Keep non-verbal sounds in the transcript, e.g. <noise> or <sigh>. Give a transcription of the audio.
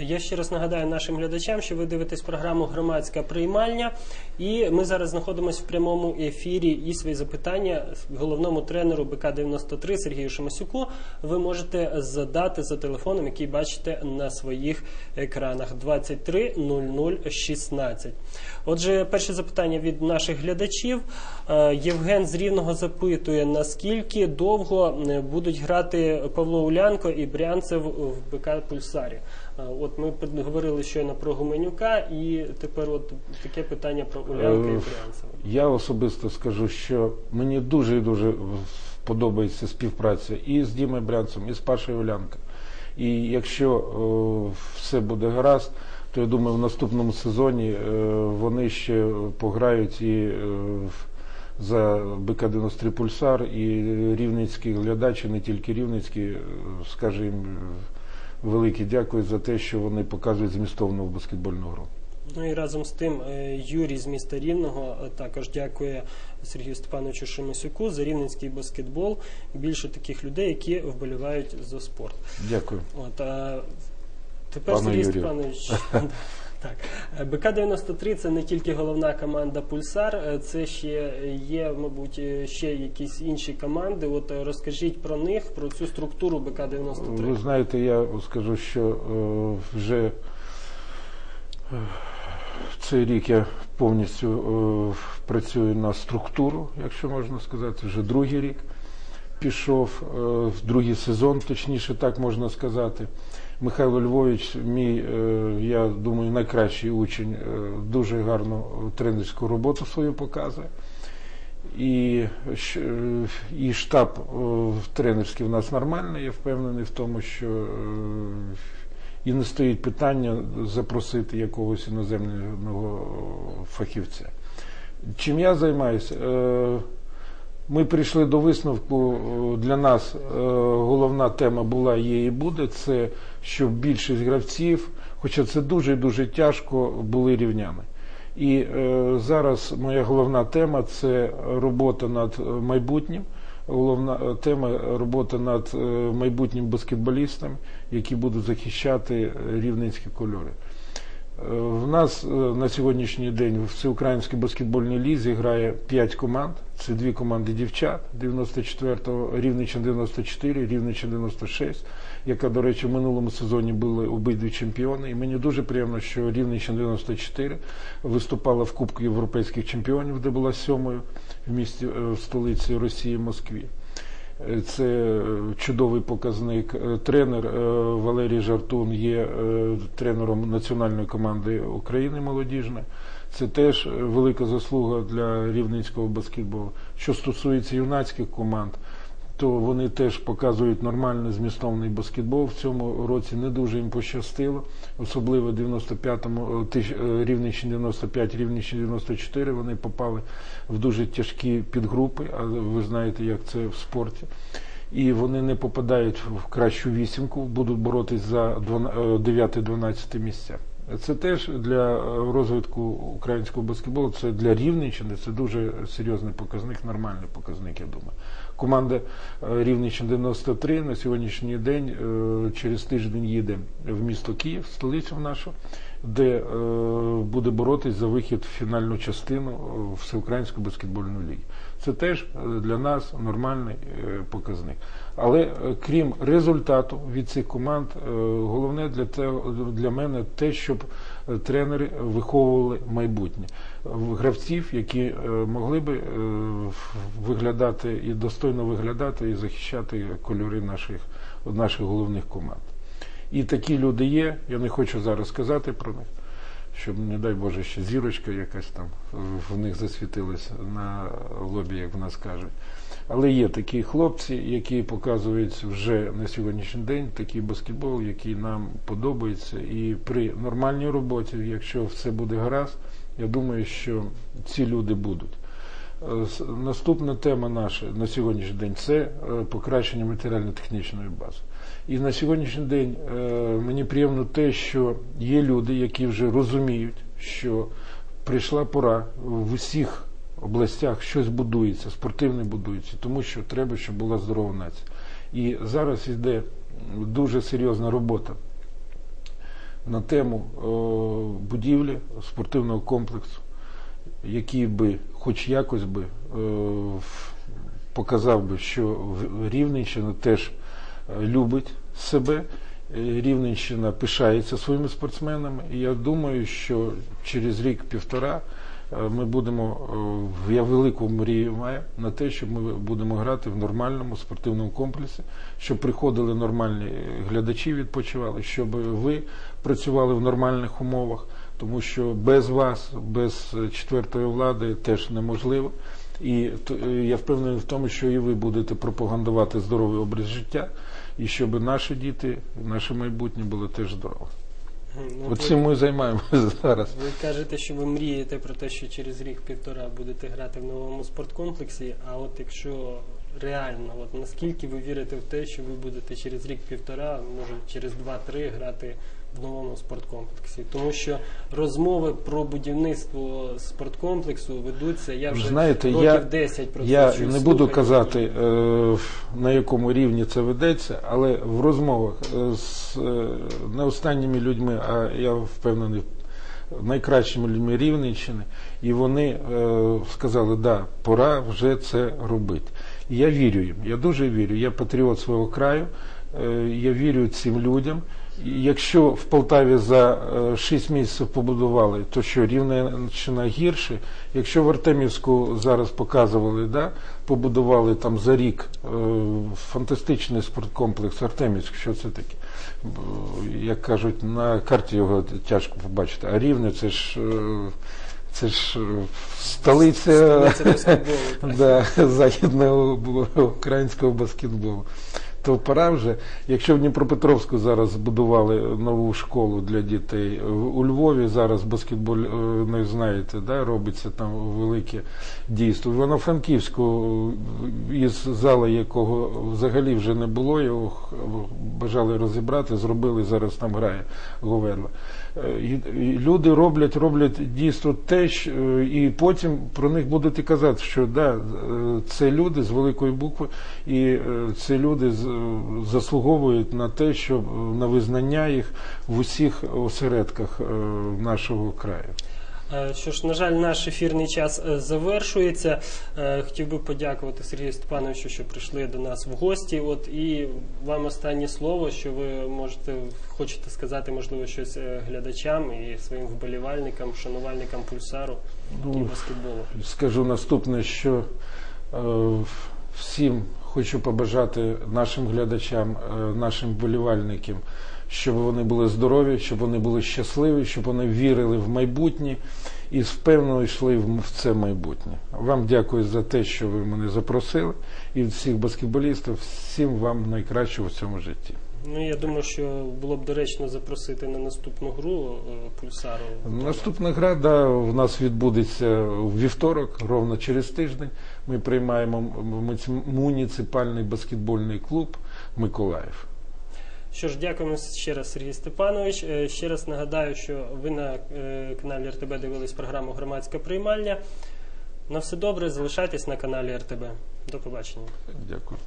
Я ще раз нагадаю нашим глядачам, що ви дивитесь програму Громадська приймальня, і ми зараз знаходимося в прямому ефірі. І свої запитання головному тренеру БК 93 Сергію Шамасюку ви можете задати за телефоном, який бачите на своїх екранах 23 00 16. Отже, перше запитання від наших глядачів. Е, Євген з Рівного запитує, наскільки довго е, будуть грати Павло Улянко і Брянцев в БК Пульсарі. Е, От ми говорили щойно про Гуменюка, і тепер от таке питання про Улянка і Е, Брянцева. Я особисто скажу, що мені дуже і дуже подобається співпраця і з Дімою Брянцем, і з Пашою Олянко. І якщо е, все буде гаразд, то я думаю, в наступному сезоні е, вони ще пограють і е, за БК-93 Пульсар, і рівницький глядач, і не тільки рівницький, е, е, велике дякую за те, що вони показують змістовну баскетбольну гру. Ну і разом з тим е, Юрій з міста Рівного е, також дякує Сергію Степановичу Шемисюку за рівненський баскетбол. Більше таких людей, які вболівають за спорт. Дякую. От а тепер Пане Сергій Юрію. Степанович. <laughs> Так, Е, БК-93 це не тільки головна команда Пульсар, е, це ще є, мабуть, е, ще якісь інші команди. От е, розкажіть про них, про цю структуру Ви БК-93. знаєте, я скажу, що вже цей рік я повністю працюю на структуру, якщо можна сказати, вже другий рік пішов, другий сезон, точніше так можна сказати. Михайло Львович, мій, е, я думаю, найкращий учень, е, дуже гарну тренерську роботу свою показує. І, е, і штаб тренерський в нас нормальний, я впевнений в тому, що і не стоїть питання запросити якогось іноземного фахівця. Чим я займаюся? Ми прийшли до висновку. е, Для нас е, головна тема була, є і буде, це щоб більшість гравців, хоча це дуже і дуже тяжко, були рівнями. І е, зараз моя головна тема це робота над майбутнім. Головна тема робота над майбутнім баскетболістами, які будуть захищати рівненські кольори. В нас е, на сьогоднішній день в всеукраїнській баскетбольній лізі грає 5 команд. Це дві команди дівчат 94-го, Рівненщина 94, Рівненщина 96, яка, до речі, в минулому сезоні були обидві чемпіони. І мені дуже приємно, що Рівненщина 94 виступала в Кубку європейських чемпіонів, де була сьомою в місті е, в столиці Росії Москві. Це е, чудовий показник. Е, Тренер е, Валерій Жартун є тренером національної команди України молодіжне. Це теж велика заслуга для рівненського баскетболу. Що стосується юнацьких команд, то вони теж показують нормальний змістовний баскетбол. В цьому році не дуже їм пощастило, особливо в 95-му, е, е, Рівненщині 95, Рівненщині 94 вони попали в дуже тяжкі підгрупи, а ви знаєте, як це в спорті. І вони не попадають в кращу вісімку, будуть боротись за 9-12 місця. Це теж для е, розвитку українського баскетболу, це для Рівненщини, це дуже серйозний показник, нормальний показник, я думаю. Команда Рівненщини Рівненщина 93 на сьогоднішній день е, через тиждень їде в місто Київ, столицю нашу, де е, буде боротись за вихід в фінальну частину е, Всеукраїнської баскетбольної ліги. Це теж е, для нас нормальний показник. Але крім результату від цих команд, головне для, те, для мене те, щоб тренери виховували майбутнє гравців, які могли би виглядати і достойно виглядати і захищати кольори наших, наших головних команд. І такі люди є. Я не хочу зараз сказати про них, щоб, не дай Боже, ще зірочка якась там в них засвітилася на лобі, як в нас кажуть. Але є такі хлопці, які показують вже на сьогоднішній день такий баскетбол, який нам подобається. І при нормальній роботі, якщо все буде гаразд, я думаю, що ці люди будуть. Е, Наступна тема наша на сьогоднішній день це е, покращення матеріально-технічної бази. І на сьогоднішній день е, мені приємно те, що є люди, які вже розуміють, що прийшла пора в усіх областях щось будується, спортивне будується, тому що треба, щоб була здорова нація. І зараз йде дуже серйозна робота на тему будівлі спортивного комплексу, який би хоч якось би е, показав би, що Рівненщина теж е, любить себе. Е, Рівненщина пишається своїми спортсменами. І я думаю, що через рік-півтора ми будемо я велику мрію маю на те, щоб ми будемо грати в нормальному спортивному комплексі, щоб приходили нормальні глядачі, відпочивали, щоб ви працювали в нормальних умовах, тому що без вас, без четвертої влади теж неможливо. І е, я впевнений в тому, що і ви будете пропагандувати здоровий образ життя, і щоб наші діти, наше майбутнє було теж здорове. Ну, От цим ми займаємося <laughs> зараз. Ви кажете, що ви мрієте про те, що через рік-півтора будете грати в новому спорткомплексі. А от якщо реально, от наскільки ви вірите в те, що ви будете через рік-півтора, може через два-три грати в новому спорткомплексі? Тому що розмови про будівництво спорткомплексу ведуться. Я вже Знаєте, років я- 10 про це Я не буду слухаю. казати, е, на якому рівні це ведеться, але в розмовах е, з е, не останніми людьми, а я впевнений, найкращими людьми Рівненщини, і вони е, сказали, да, пора вже це робити. І я вірю їм, я дуже вірю. Я патріот свого краю, е, я вірю цим людям. Якщо в Полтаві за 6 місяців побудували, то що Рівненщина гірше. Якщо в Артемівську зараз показували, да, побудували там за рік е, фантастичний спорткомплекс Артемівськ, що це таке? Як кажуть, на карті його тяжко побачити. А рівне це ж. е, Це ж е, столиця <laughs> да, західного українського баскетболу. То пора вже, якщо в Дніпропетровську зараз збудували нову школу для дітей, у Львові зараз баскетбол, е, не знаєте, да, робиться там велике дійство. В Івано-Франківську, е, із зали якого взагалі вже не було, його бажали розібрати, зробили, зараз там грає Говерла. Е, Люди роблять, роблять дійсно те, що, е, і потім про них будуть і казати, що да, е, це люди з великої букви, і це люди заслуговують на те, щоб е, на визнання їх в усіх осередках нашого краю. Е, Що ж, на жаль, наш ефірний час е, завершується. Е, Хотів би подякувати Сергію Степановичу, що прийшли до нас в гості. От і вам останнє слово, що ви можете хочете сказати, можливо, щось глядачам і своїм вболівальникам, шанувальникам пульсару і Ну, баскетболу. Скажу наступне, що е, всім хочу побажати нашим глядачам, е, нашим вболівальникам, щоб вони були здорові, щоб вони були щасливі, щоб вони вірили в майбутнє і впевнено йшли в в це майбутнє. Вам дякую за те, що ви мене запросили, і всіх баскетболістів, всім вам найкращого в цьому житті. Ну я думаю, що було б доречно запросити на наступну гру е, пульсару. Наступна гра да, в нас відбудеться в вівторок, ровно через тиждень. Ми приймаємо муніципальний баскетбольний клуб Миколаїв. Що ж, дякуємо ще раз, Сергій Степанович. Е, Ще раз нагадаю, що ви на е, каналі РТБ дивились програму Громадська приймальня. На все добре, залишайтесь на каналі РТБ. До побачення. Дякую.